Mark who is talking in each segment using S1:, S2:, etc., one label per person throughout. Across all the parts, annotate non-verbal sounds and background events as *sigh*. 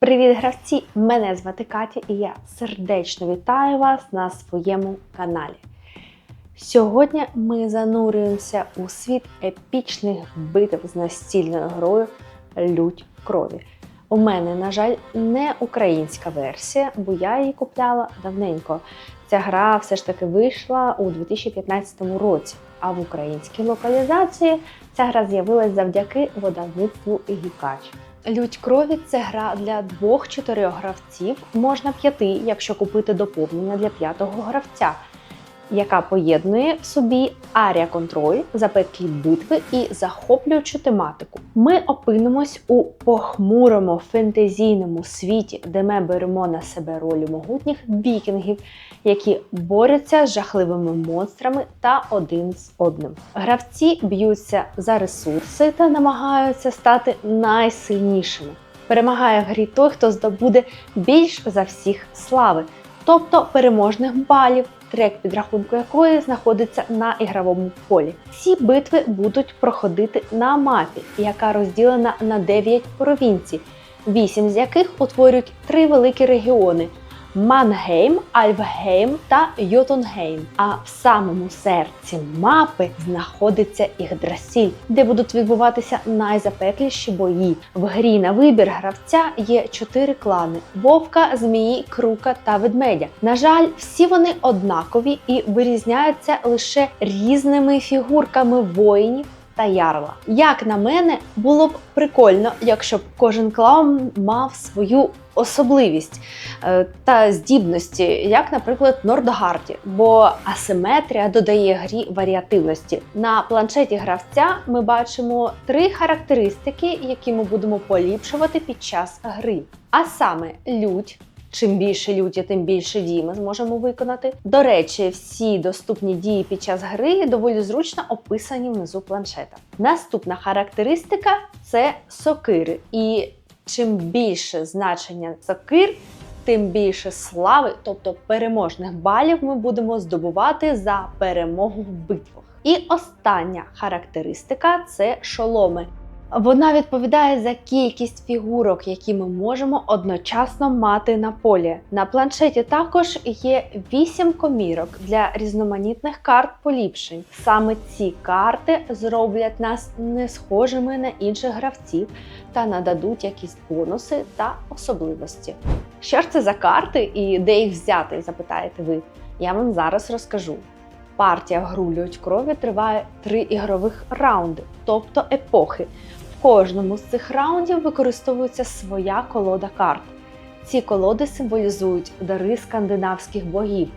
S1: Привіт, гравці! Мене звати Катя і я сердечно вітаю вас на своєму каналі. Сьогодні ми занурюємося у світ епічних битв з настільною грою Лють крові. У мене, на жаль, не українська версія, бо я її купляла давненько. Ця гра все ж таки вийшла у 2015 році, а в українській локалізації ця гра з'явилась завдяки видавництву Гікач. Лють крові це гра для двох-чотирьох гравців, можна п'яти, якщо купити доповнення для п'ятого гравця, яка поєднує в собі арія контроль, запеклі битви і захоплюючу тематику. Ми опинимось у похмурому фентезійному світі, де ми беремо на себе роль могутніх вікінгів, які борються з жахливими монстрами та один з одним. Гравці б'ються за ресурси та намагаються стати найсильнішими. Перемагає в грі той, хто здобуде більш за всіх слави, тобто переможних балів, трек підрахунку якої знаходиться на ігровому полі. Ці битви будуть проходити на мапі, яка розділена на 9 провінцій, 8 з яких утворюють три великі регіони. Мангейм, Альвгейм та Йотунгейм. А в самому серці мапи знаходиться Ігдрасіль, де будуть відбуватися найзапекліші бої. В грі на вибір гравця є чотири клани: вовка, змії, крука та ведмедя. На жаль, всі вони однакові і вирізняються лише різними фігурками воїнів. Та ярла. Як на мене, було б прикольно, якщо б кожен клан мав свою особливість е, та здібності, як, наприклад, Нордгарді, бо асиметрія додає грі варіативності. На планшеті гравця ми бачимо три характеристики, які ми будемо поліпшувати під час гри. А саме лють. Чим більше люті, тим більше дій ми зможемо виконати. До речі, всі доступні дії під час гри доволі зручно описані внизу планшета. Наступна характеристика це сокири. І чим більше значення сокир, тим більше слави, тобто переможних балів, ми будемо здобувати за перемогу в битвах. І остання характеристика це шоломи. Вона відповідає за кількість фігурок, які ми можемо одночасно мати на полі. На планшеті також є 8 комірок для різноманітних карт поліпшень. Саме ці карти зроблять нас не схожими на інших гравців та нададуть якісь бонуси та особливості. Що ж це за карти і де їх взяти, запитаєте ви? Я вам зараз розкажу. Партія гру «Лють крові триває три ігрових раунди, тобто епохи. Кожному з цих раундів використовується своя колода карт. Ці колоди символізують дари скандинавських богів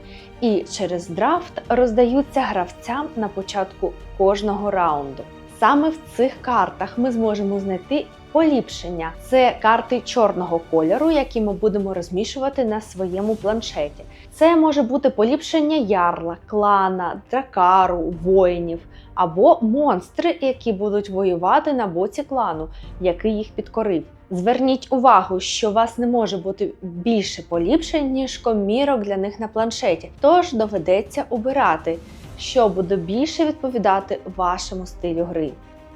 S1: і через драфт роздаються гравцям на початку кожного раунду. Саме в цих картах ми зможемо знайти поліпшення. Це карти чорного кольору, які ми будемо розмішувати на своєму планшеті. Це може бути поліпшення ярла, клана, дракару, воїнів або монстри, які будуть воювати на боці клану, який їх підкорив. Зверніть увагу, що у вас не може бути більше поліпшень, ніж комірок для них на планшеті, тож доведеться обирати, що буде більше відповідати вашому стилю гри.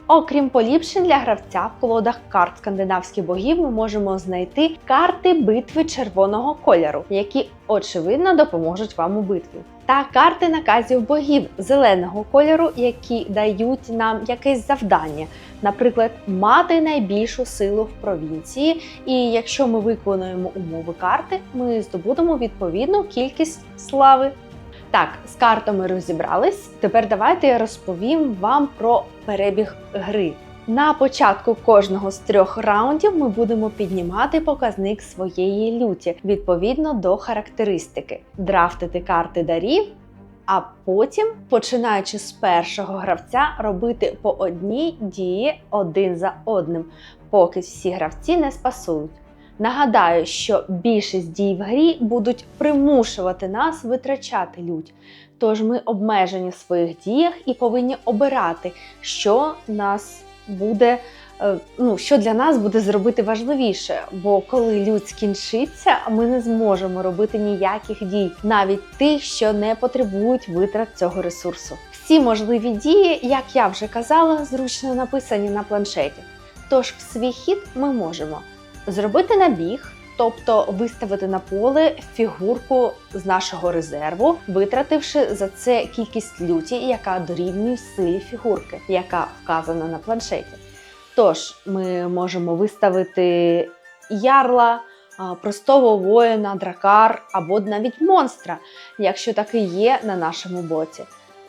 S1: Окрім поліпшень для гравця в колодах карт скандинавських богів ми можемо знайти карти битви червоного кольору, які очевидно допоможуть вам у битві. Та карти наказів богів зеленого кольору, які дають нам якесь завдання, наприклад, мати найбільшу силу в провінції. І якщо ми виконуємо умови карти, ми здобудемо відповідну кількість слави. Так, з картами розібрались. Тепер давайте я розповім вам про перебіг гри. На початку кожного з трьох раундів ми будемо піднімати показник своєї люті відповідно до характеристики, драфтити карти дарів, а потім, починаючи з першого гравця, робити по одній дії один за одним, поки всі гравці не спасують. Нагадаю, що більшість дій в грі будуть примушувати нас витрачати лють. Тож ми обмежені в своїх діях і повинні обирати, що нас буде, е, ну що для нас буде зробити важливіше. Бо коли люд скінчиться, ми не зможемо робити ніяких дій, навіть тих, що не потребують витрат цього ресурсу. Всі можливі дії, як я вже казала, зручно написані на планшеті. Тож в свій хід ми можемо зробити набіг, тобто виставити на поле фігурку з нашого резерву, витративши за це кількість люті, яка дорівнює силі фігурки, яка вказана на планшеті. Тож ми можемо виставити ярла, простого воїна, дракар або навіть монстра, якщо таки є на нашому боці.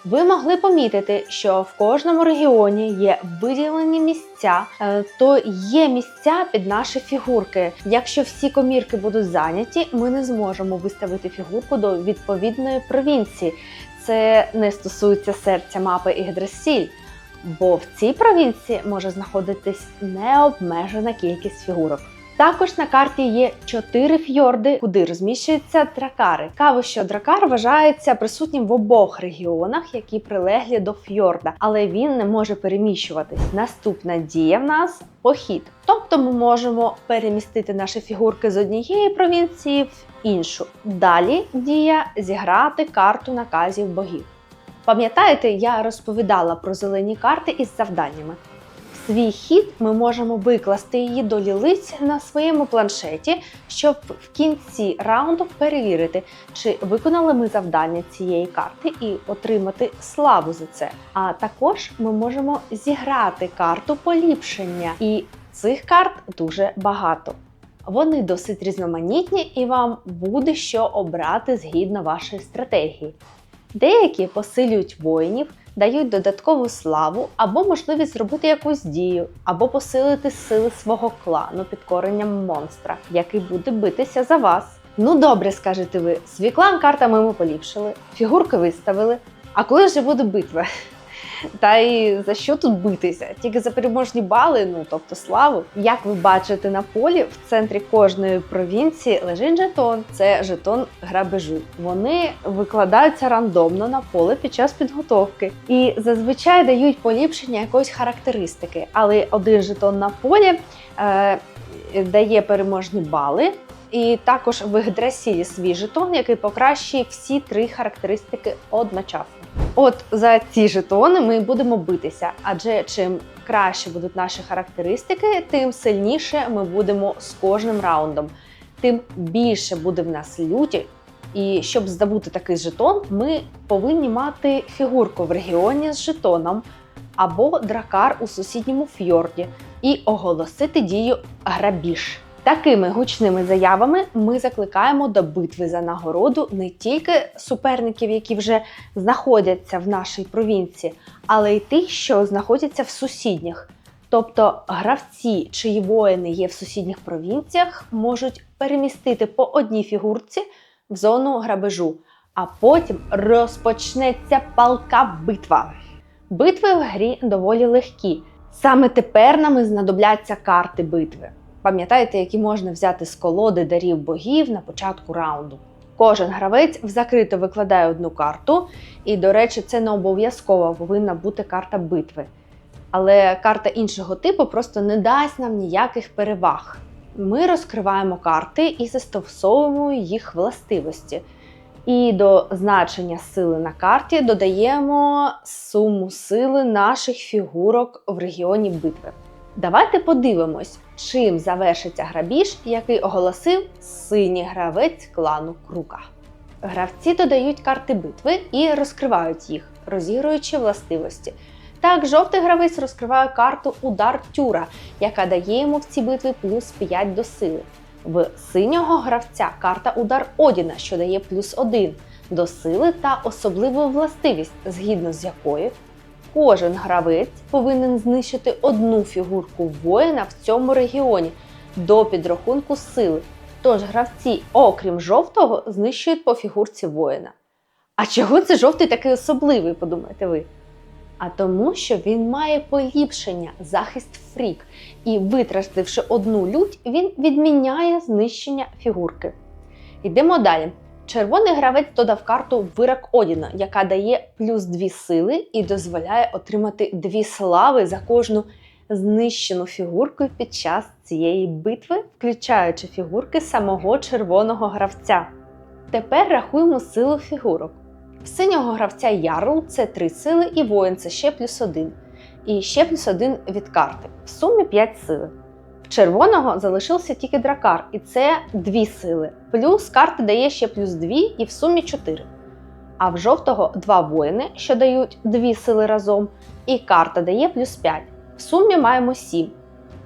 S1: Ви могли помітити, що в кожному регіоні є виділені місця, е, то є місця під наші фігурки. Якщо всі комірки будуть зайняті, ми не зможемо виставити фігурку до відповідної провінції. Це не стосується серця мапи Ігдрасіль, бо в цій провінції може знаходитись необмежена кількість фігурок. Також на карті є чотири фьорди, куди розміщуються дракари. Каво, що дракар вважається присутнім в обох регіонах, які прилеглі до фьорда, але він не може переміщуватись. Наступна дія в нас похід. Тобто ми можемо перемістити наші фігурки з однієї провінції в іншу. Далі дія зіграти карту наказів богів. Пам'ятаєте, я розповідала про зелені карти із завданнями. Свій хід ми можемо викласти її до лілиць на своєму планшеті, щоб в кінці раунду перевірити, чи виконали ми завдання цієї карти і отримати славу за це. А також ми можемо зіграти карту поліпшення, і цих карт дуже багато. Вони досить різноманітні, і вам буде що обрати згідно вашої стратегії. Деякі посилюють воїнів, дають додаткову славу або можливість зробити якусь дію, або посилити сили свого клану під коренням монстра, який буде битися за вас. Ну добре, скажете ви, свій клан картами ми поліпшили, фігурки виставили. А коли ж буде битва? Та й за що тут битися? Тільки за переможні бали, ну тобто славу. Як ви бачите на полі, в центрі кожної провінції лежить жетон. Це жетон грабежу. Вони викладаються рандомно на поле під час підготовки і зазвичай дають поліпшення якоїсь характеристики. Але один жетон на полі е, дає переможні бали. І також в Ігдрасілі свій жетон, який покращує всі три характеристики одночасно. От за ці жетони ми будемо битися, адже чим краще будуть наші характеристики, тим сильніше ми будемо з кожним раундом, тим більше буде в нас люті. І щоб здобути такий жетон, ми повинні мати фігурку в регіоні з жетоном або дракар у сусідньому фьорді і оголосити дію грабіж. Такими гучними заявами ми закликаємо до битви за нагороду не тільки суперників, які вже знаходяться в нашій провінції, але й тих, що знаходяться в сусідніх. Тобто гравці, чиї воїни є в сусідніх провінціях, можуть перемістити по одній фігурці в зону грабежу, а потім розпочнеться палка битва. Битви в грі доволі легкі. Саме тепер нам знадобляться карти битви. Пам'ятаєте, які можна взяти з колоди дарів богів на початку раунду. Кожен гравець в закрито викладає одну карту, і, до речі, це не обов'язково повинна бути карта битви. Але карта іншого типу просто не дасть нам ніяких переваг. Ми розкриваємо карти і застосовуємо їх властивості. І до значення сили на карті додаємо суму сили наших фігурок в регіоні битви. Давайте подивимось, чим завершиться грабіж, який оголосив синій гравець клану Крука. Гравці додають карти битви і розкривають їх, розігруючи властивості. Так, жовтий гравець розкриває карту Удар Тюра, яка дає йому в цій битві плюс 5 до сили. В синього гравця карта Удар Одіна, що дає плюс 1 до сили та особливу властивість, згідно з якою кожен гравець повинен знищити одну фігурку воїна в цьому регіоні до підрахунку сили. Тож гравці, окрім жовтого, знищують по фігурці воїна. А чого це жовтий такий особливий, подумаєте ви? А тому, що він має поліпшення, захист фрік, і, витративши одну лють, він відміняє знищення фігурки. Йдемо далі. Червоний гравець додав карту Вирак Одіна, яка дає плюс 2 сили і дозволяє отримати 2 слави за кожну знищену фігурку під час цієї битви, включаючи фігурки самого червоного гравця. Тепер рахуємо силу фігурок. В синього гравця Ярл це 3 сили, і воїн це ще плюс 1. І ще плюс 1 від карти. В сумі 5 сили. Червоного залишився тільки дракар, і це дві сили. Плюс карта дає ще плюс дві і в сумі 4. А в жовтого два воїни, що дають дві сили разом, і карта дає плюс 5. В сумі маємо 7.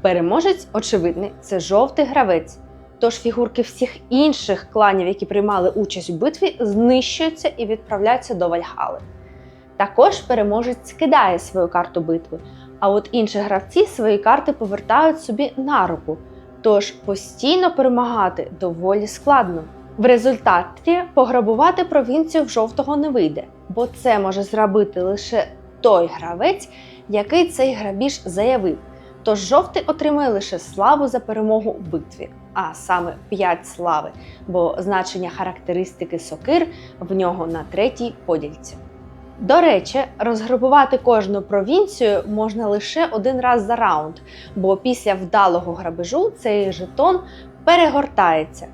S1: Переможець, очевидний, це жовтий гравець. Тож фігурки всіх інших кланів, які приймали участь у битві, знищуються і відправляються до Вальхали. Також переможець скидає свою карту битви, а от інші гравці свої карти повертають собі на руку. Тож постійно перемагати доволі складно. В результаті пограбувати провінцію в жовтого не вийде, бо це може зробити лише той гравець, який цей грабіж заявив. Тож жовтий отримує лише славу за перемогу у битві, а саме 5 слави, бо значення характеристики сокир в нього на третій подільці. До речі, розграбувати кожну провінцію можна лише один раз за раунд, бо після вдалого грабежу цей жетон перегортається.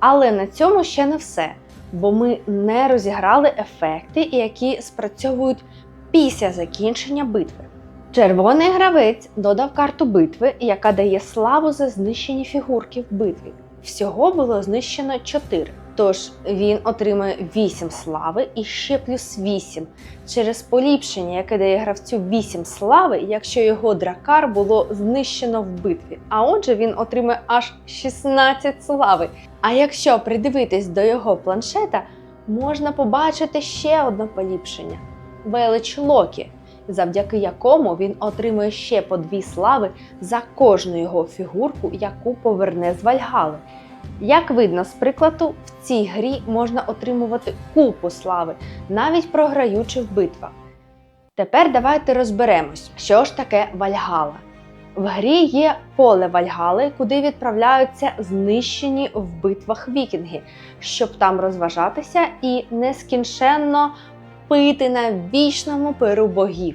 S1: Але на цьому ще не все, бо ми не розіграли ефекти, які спрацьовують після закінчення битви. Червоний гравець додав карту битви, яка дає славу за знищені фігурки в битві. Всього було знищено 4. Тож він отримує 8 слави і ще плюс 8 через поліпшення, яке дає гравцю 8 слави, якщо його дракар було знищено в битві. А отже, він отримує аж 16 слави. А якщо придивитись до його планшета, можна побачити ще одне поліпшення велич Локі, завдяки якому він отримує ще по 2 слави за кожну його фігурку, яку поверне з Вальгали. Як видно з прикладу, в цій грі можна отримувати купу слави, навіть програючи в битвах. Тепер давайте розберемось, що ж таке Вальгала. В грі є поле Вальгали, куди відправляються знищені в битвах вікінги, щоб там розважатися і нескінченно пити на вічному пиру богів.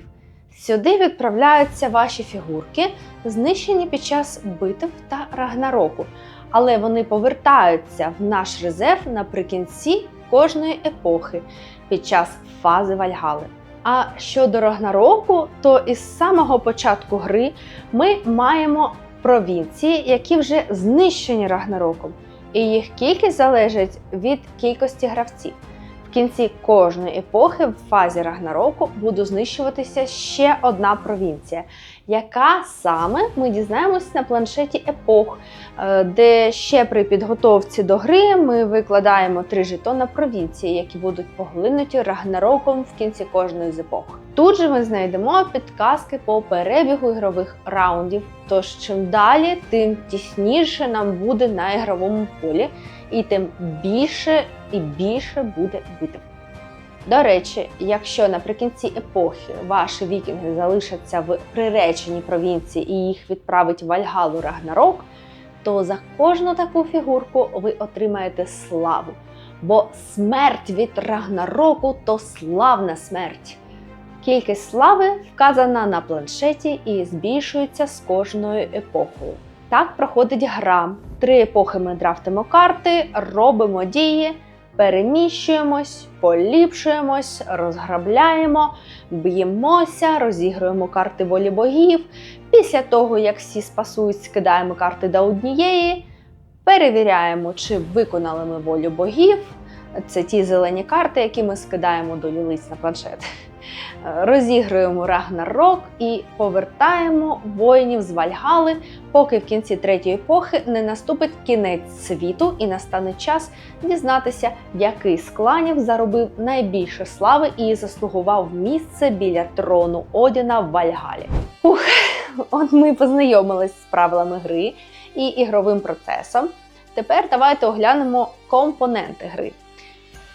S1: Сюди відправляються ваші фігурки, знищені під час битв та рагнароку, але вони повертаються в наш резерв наприкінці кожної епохи під час фази Вальгали. А щодо Рагнароку, то із самого початку гри ми маємо провінції, які вже знищені Рагнароком, і їх кількість залежить від кількості гравців. В кінці кожної епохи в фазі Рагнароку буде знищуватися ще одна провінція, яка саме ми дізнаємось на планшеті епох, е, де ще при підготовці до гри ми викладаємо три жетона провінції, які будуть поглинуті Рагнароком в кінці кожної з епох. Тут же ми знайдемо підказки по перебігу ігрових раундів. Тож чим далі, тим тісніше нам буде на ігровому полі, і тим більше і більше буде битв. До речі, якщо наприкінці епохи ваші вікінги залишаться в приреченій провінції і їх відправить Вальгалу Рагнарок, то за кожну таку фігурку ви отримаєте славу. Бо смерть від Рагнароку то славна смерть. Кількість слави вказана на планшеті і збільшується з кожною епохою. Так проходить гра. Три епохи ми драфтимо карти, робимо дії, переміщуємось, поліпшуємось, розграбляємо, б'ємося, розігруємо карти волі богів. Після того, як всі спасують, скидаємо карти до однієї, перевіряємо, чи виконали ми волю богів. Це ті зелені карти, які ми скидаємо до лілиць на планшет. Розігруємо Рагнарок і повертаємо воїнів з Вальгали, поки в кінці третьої епохи не наступить кінець світу і настане час дізнатися, який з кланів заробив найбільше слави і заслугував місце біля трону Одіна в Вальгалі. Ух, от ми познайомились з правилами гри і ігровим процесом. Тепер давайте оглянемо компоненти гри.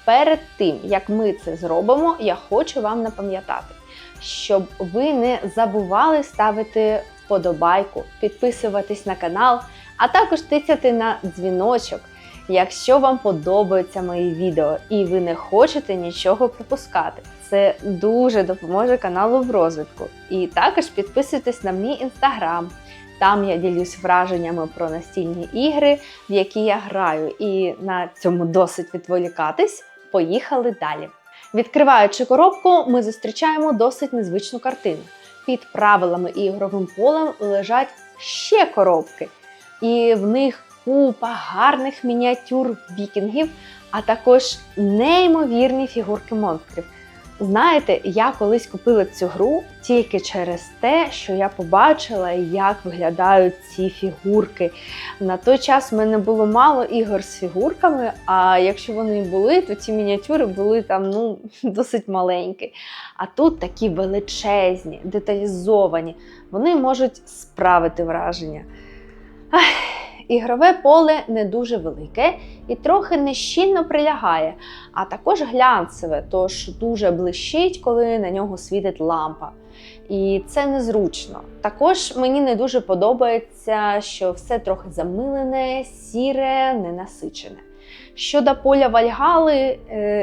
S1: Перед тим, як ми це зробимо, я хочу вам напам'ятати, щоб ви не забували ставити вподобайку, підписуватись на канал, а також тицяти на дзвіночок, якщо вам подобаються мої відео і ви не хочете нічого пропускати. Це дуже допоможе каналу в розвитку. І також підписуйтесь на мій інстаграм. Там я ділюсь враженнями про настільні ігри, в які я граю, і на цьому досить відволікатись. Поїхали далі. Відкриваючи коробку, ми зустрічаємо досить незвичну картину. Під правилами і ігровим полем лежать ще коробки. І в них купа гарних мініатюр вікінгів, а також неймовірні фігурки монстрів. Знаєте, я колись купила цю гру тільки через те, що я побачила, як виглядають ці фігурки. На той час в мене було мало ігор з фігурками, а якщо вони і були, то ці мініатюри були там ну, *laughs* досить маленькі. А тут такі величезні, деталізовані, вони можуть справити враження. Ах, Ігрове поле не дуже велике і трохи нещільно прилягає, а також глянцеве, тож дуже блищить, коли на нього світить лампа. І це незручно. Також мені не дуже подобається, що все трохи замилене, сіре, ненасичене. Щодо поля вальгали, е,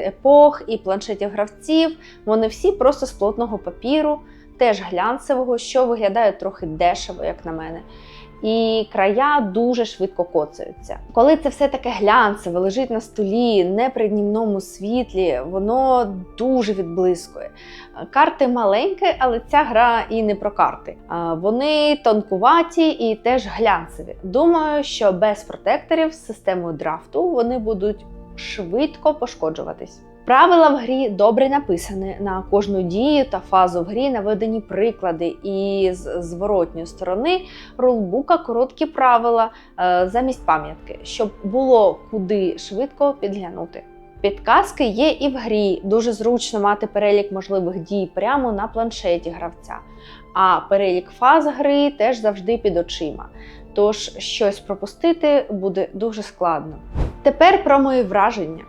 S1: епох і планшетів гравців, вони всі просто з плотного папіру, теж глянцевого, що виглядає трохи дешево, як на мене. І края дуже швидко коцаються. Коли це все таке глянцеве, лежить на столі, не при днівному світлі, воно дуже відблискує. Карти маленькі, але ця гра і не про карти. Вони тонкуваті і теж глянцеві. Думаю, що без протекторів з системою драфту вони будуть швидко пошкоджуватись. Правила в грі добре написані на кожну дію та фазу в грі наведені приклади, і з зворотньої сторони рулбука короткі правила е, замість пам'ятки, щоб було куди швидко підглянути. Підказки є і в грі. Дуже зручно мати перелік можливих дій прямо на планшеті гравця. А перелік фаз гри теж завжди під очима. Тож щось пропустити буде дуже складно. Тепер про мої враження.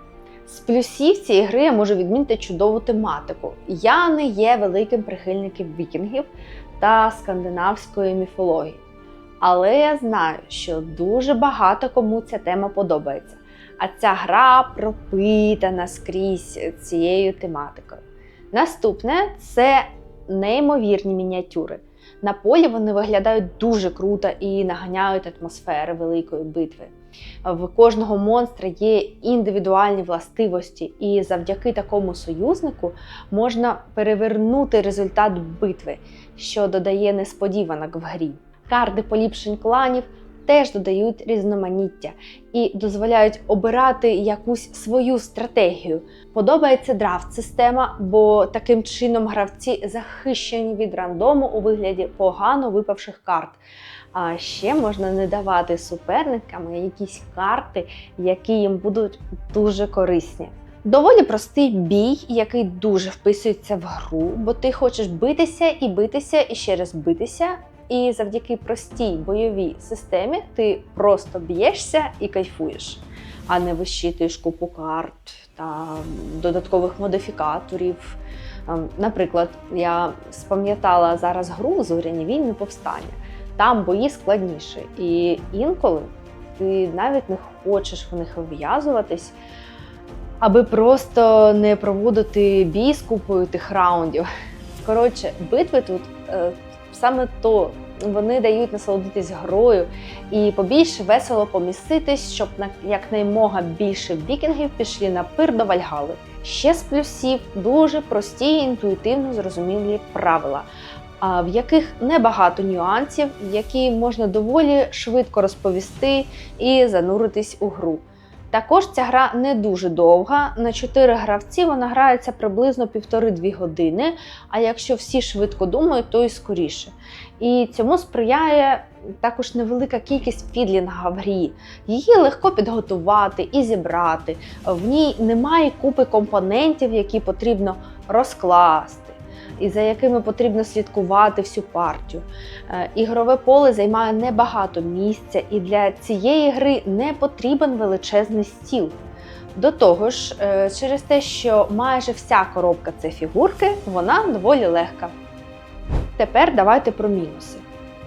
S1: З плюсів цієї гри я можу відмінити чудову тематику. Я не є великим прихильником вікінгів та скандинавської міфології. Але я знаю, що дуже багато кому ця тема подобається. А ця гра пропитана скрізь цією тематикою. Наступне це неймовірні мініатюри. На полі вони виглядають дуже круто і наганяють атмосфери великої битви. В кожного монстра є індивідуальні властивості, і завдяки такому союзнику можна перевернути результат битви, що додає несподіванок в грі. Карти поліпшень кланів теж додають різноманіття і дозволяють обирати якусь свою стратегію. Подобається драфт-система, бо таким чином гравці захищені від рандому у вигляді погано випавших карт. А ще можна не давати суперникам якісь карти, які їм будуть дуже корисні. Доволі простий бій, який дуже вписується в гру, бо ти хочеш битися і битися і ще раз битися. І завдяки простій бойовій системі ти просто б'єшся і кайфуєш, а не вищитуєш купу карт та додаткових модифікаторів. Ем, Наприклад, я спам'ятала зараз гру Зоряні війни повстання. Там бої складніші, і інколи ти навіть не хочеш в них вв'язуватись, аби просто не проводити бій з купою тих раундів. Коротше, битви тут е, саме то. Вони дають насолодитись грою і побільше весело поміститись, щоб на якнаймога більше вікінгів пішли на пир до Вальгали. Ще з плюсів дуже прості і інтуїтивно зрозумілі правила, в яких небагато нюансів, які можна доволі швидко розповісти і зануритись у гру. Також ця гра не дуже довга. На 4 гравці вона грається приблизно 1,5-2 години. А якщо всі швидко думають, то і скоріше. І цьому сприяє також невелика кількість фідлінга в грі. Її легко підготувати і зібрати. В ній немає купи компонентів, які потрібно розкласти. І за якими потрібно слідкувати всю партію. Е, Ігрове поле займає небагато місця, і для цієї гри не потрібен величезний стіл. До того ж, е, через те, що майже вся коробка це фігурки, вона доволі легка. Тепер давайте про мінуси.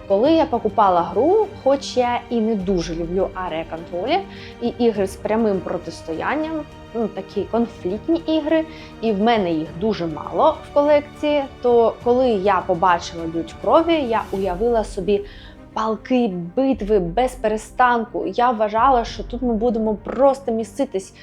S1: Коли я покупала гру, хоч я і не дуже люблю арія-контролі і ігри з прямим протистоянням, ну такі конфліктні ігри, і в мене їх дуже мало в колекції. То коли я побачила лють крові, я уявила собі палки битви без перестанку. Я вважала, що тут ми будемо просто міститись.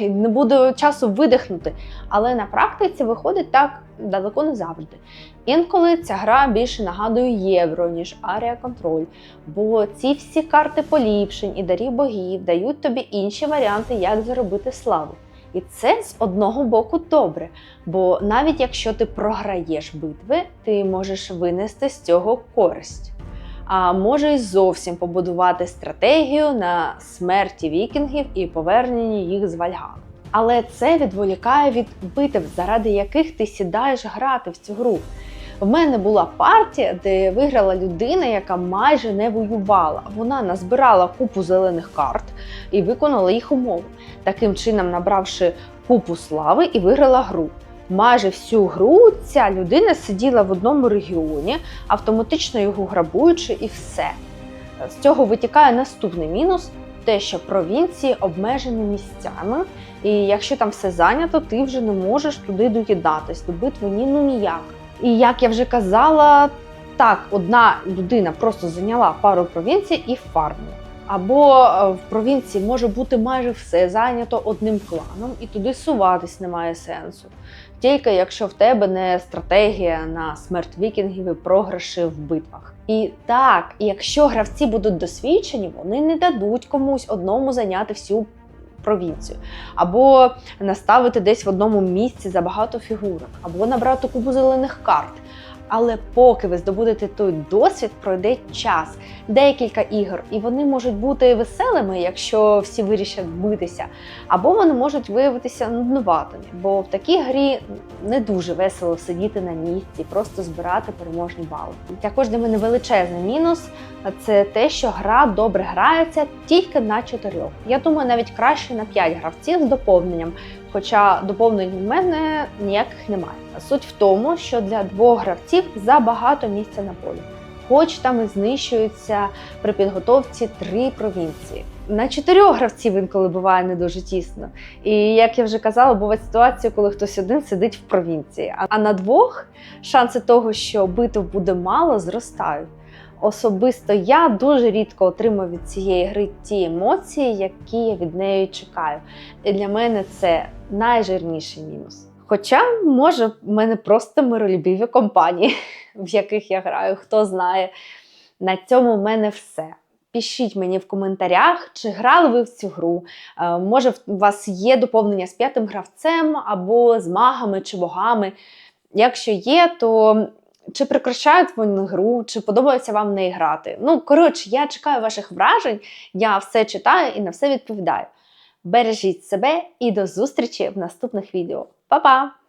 S1: Не буде часу видихнути. Але на практиці виходить так далеко не завжди. Інколи ця гра більше нагадує євро, ніж Арія Контроль, бо ці всі карти поліпшень і дарів богів дають тобі інші варіанти, як заробити славу. І це з одного боку добре, бо навіть якщо ти програєш битви, ти можеш винести з цього користь. А може й зовсім побудувати стратегію на смерті вікінгів і поверненні їх з Вальгалу. Але це відволікає від битв, заради яких ти сідаєш грати в цю гру. В мене була партія, де виграла людина, яка майже не воювала. Вона назбирала купу зелених карт і виконала їх умови, таким чином набравши купу слави і виграла гру. Майже всю гру ця людина сиділа в одному регіоні, автоматично його грабуючи, і все. З цього витікає наступний мінус: те, що провінції обмежені місцями, і якщо там все зайнято, ти вже не можеш туди доїдатись, до битви ну ніяк. І як я вже казала, так, одна людина просто зайняла пару провінцій і фармує. Або е, в провінції може бути майже все зайнято одним кланом, і туди суватись немає сенсу. Тільки якщо в тебе не стратегія на смерть вікінгів і програші в битвах. І так, якщо гравці будуть досвідчені, вони не дадуть комусь одному зайняти всю провінцію, або наставити десь в одному місці забагато фігурок, або набрати купу зелених карт. Але поки ви здобудете той досвід, пройде час, декілька ігор, і вони можуть бути веселими, якщо всі вирішать битися, або вони можуть виявитися нудноватими, бо в такій грі не дуже весело сидіти на місці, просто збирати переможні бали. Також для мене величезний мінус це те, що гра добре грається тільки на чотирьох. Я думаю, навіть краще на п'ять гравців з доповненням. Хоча доповнень в мене ніяких немає. Суть в тому, що для двох гравців забагато місця на полі. Хоч там і знищуються при підготовці три провінції. На чотирьох гравців інколи буває не дуже тісно. І як я вже казала, бувають ситуації, коли хтось один сидить в провінції. А на двох шанси того, що битв буде мало, зростають. Особисто я дуже рідко отримую від цієї гри ті емоції, які я від неї чекаю. І для мене це найжирніший мінус. Хоча, може, в мене просто миролюбиві компанії, *laughs* в яких я граю, хто знає. На цьому в мене все. Пишіть мені в коментарях, чи грали ви в цю гру. Е, Може, у вас є доповнення з п'ятим гравцем або з магами чи богами. Якщо є, то чи прикрашають вони гру, чи подобається вам в неї грати. Ну, коротше, я чекаю ваших вражень, я все читаю і на все відповідаю. Бережіть себе і до зустрічі в наступних відео. Па-па!